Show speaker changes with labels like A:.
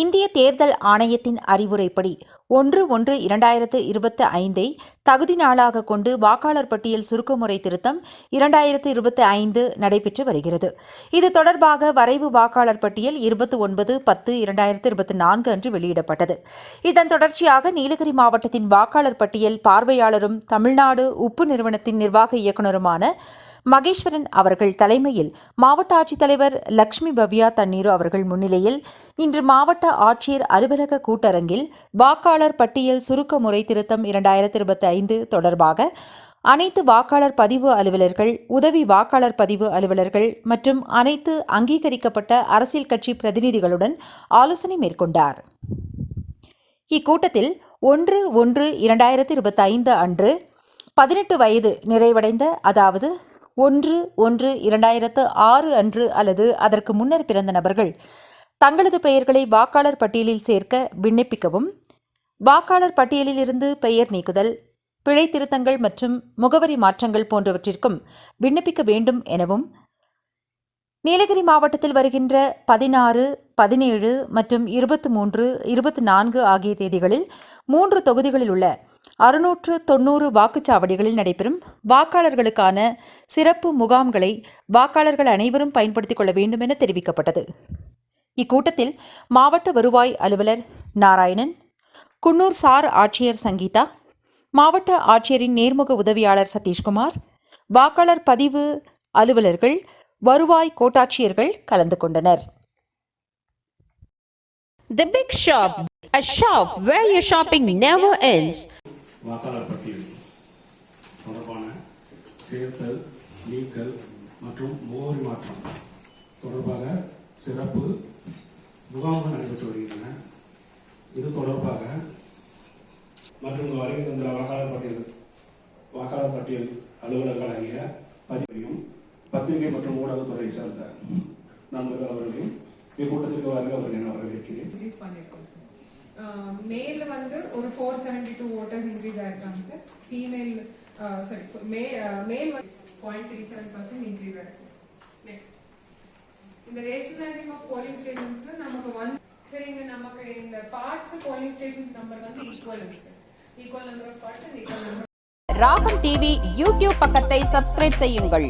A: இந்திய தேர்தல் ஆணையத்தின் அறிவுரைப்படி ஒன்று ஒன்று இரண்டாயிரத்து இருபத்தி ஐந்தை தகுதி நாளாக கொண்டு வாக்காளர் பட்டியல் சுருக்கமுறை திருத்தம் இரண்டாயிரத்து இருபத்தி ஐந்து நடைபெற்று வருகிறது. இது தொடர்பாக வரைவு வாக்காளர் பட்டியல் இருபத்தி ஒன்பது பத்து இரண்டாயிரத்து இருபத்தி நான்கு அன்று வெளியிடப்பட்டது. இதன் தொடர்ச்சியாக நீலகிரி மாவட்டத்தின் வாக்காளர் பட்டியல் பார்வையாளரும் தமிழ்நாடு உப்பு நிறுவனத்தின் நிர்வாக இயக்குநருமான மகேஸ்வரன் அவர்கள் தலைமையில் மாவட்ட ஆட்சித்தலைவர் லக்ஷ்மி பவ்யா தண்ணீரு அவர்கள் முன்னிலையில் இன்று மாவட்ட ஆட்சியர் அலுவலக கூட்டரங்கில் வாக்காளர் பட்டியல் சுருக்க முறை திருத்தம் இரண்டாயிரத்தி இருபத்தி ஐந்து தொடர்பாக அனைத்து வாக்காளர் பதிவு அலுவலர்கள் உதவி வாக்காளர் பதிவு அலுவலர்கள் மற்றும் அனைத்து அங்கீகரிக்கப்பட்ட அரசியல் கட்சி பிரதிநிதிகளுடன் ஆலோசனை மேற்கொண்டார். இக்கூட்டத்தில் ஒன்று ஒன்று இரண்டாயிரத்தி இருபத்தி ஐந்து அன்று பதினெட்டு வயது நிறைவடைந்த அதாவது ஒன்று ஒன்று இரண்டாயிரத்து ஆறு அன்று அல்லது அதற்கு முன்னர் பிறந்த நபர்கள் தங்களது பெயர்களை வாக்காளர் பட்டியலில் சேர்க்க விண்ணப்பிக்கவும். வாக்காளர் பட்டியலில் இருந்து பெயர் நீக்குதல் பிழை திருத்தங்கள் மற்றும் முகவரி மாற்றங்கள் போன்றவற்றிற்கும் விண்ணப்பிக்க வேண்டும் எனவும். நீலகிரி மாவட்டத்தில் வருகின்ற பதினாறு பதினேழு மற்றும் இருபத்தி மூன்று இருபத்தி நான்கு ஆகிய தேதிகளில் மூன்று தொகுதிகளில் உள்ள அறுநூற்று தொண்ணூறு வாக்குச்சாவடிகளில் நடைபெறும் வாக்காளர்களுக்கான சிறப்பு முகாம்களை வாக்காளர்கள் அனைவரும் பயன்படுத்திக் கொள்ள வேண்டும் என தெரிவிக்கப்பட்டது இக்கூட்டத்தில் மாவட்ட வருவாய் அலுவலர் நாராயணன் குன்னூர் சார் ஆட்சியர் சங்கீதா மாவட்ட ஆட்சியரின் நேர்முக உதவியாளர் சதீஷ்குமார் வாக்காளர் பதிவு அலுவலர்கள் வருவாய் கோட்டாட்சியர்கள் கலந்து கொண்டனர்
B: The Big Shop, a shop where your shopping never ends.
C: வாக்காளர் பட்டியல் தொடர்பான சேர்த்தல் நீக்கல் மற்றும் முகவரி மாற்றம் தொடர்பாக சிறப்பு முகாம்கள் நடைபெற்று வருகின்றன. இது தொடர்பாக மற்றும் வருகை தந்த வாக்காளர் பட்டியல் வாக்காளர் பட்டியல் அலுவலர்களாகிய பதிவையும் பத்திரிகை மற்றும் ஊடகத்துறை சார்ந்த நண்பர்கள் அவர்களையும் இக்கூட்டத்திற்கு வருக அவர்கள் என வரவேற்கிறேன்.
D: மேல வந்து ஒரு four seventy two voters increase ஆயிருக்காங்க சார் ஃபீமேல் சாரி மே male point three seven percent increase ஆயிருக்கும் நெக்ஸ்ட் இந்த ரேஷனலைசிங் ஆஃப் போலிங் ஸ்டேஷன்ஸ்ல நமக்கு ஒன் சரி இங்க நமக்கு இந்த பார்ட்ஸ் போலிங் ஸ்டேஷன் நம்பர் வந்து equal equal number of parts and equal number
B: Ragam TV YouTube பக்கத்தை சப்ஸ்கிரைப் செய்யுங்கள்.